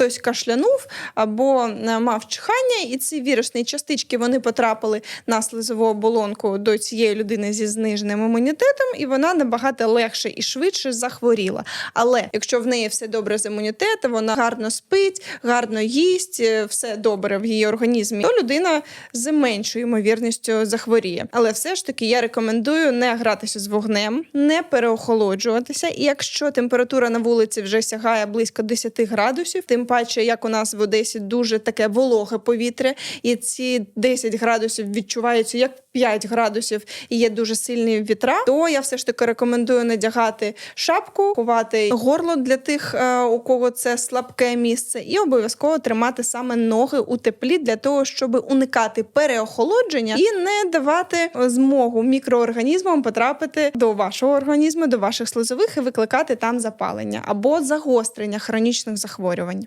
хтось кашлянув або е, мав чихання, і ці вірусні частички вони потрапили на слизову оболонку до цієї людини зі зниженим імунітетом, і вона набагато легше і швидше захворіла. Але якщо в неї все добре з імунітетом, вона гарно спить, гарно їсть, е, все добре в її організмі, то людина з меншою ймовірністю захворіє. Але все ж таки я рекомендую не гратися з вогнем, не переохолоджуватися. І якщо температура на вулиці вже сягає близько 10 градусів, тим паче, як у нас в Одесі дуже таке вологе повітря, і ці 10 градусів відчуваються як 5 градусів і є дуже сильні вітра, то я все ж таки рекомендую надягати шапку, ховати горло для тих, е, у кого це слабке місце, і обов'язково тримати саме ноги у теплі для того, щоб уникати переохолодження і не давати змогу мікроорганізмам потрапити до вашого організму, до ваших слизових і викликати там запалення або загострення хронічних захворювань.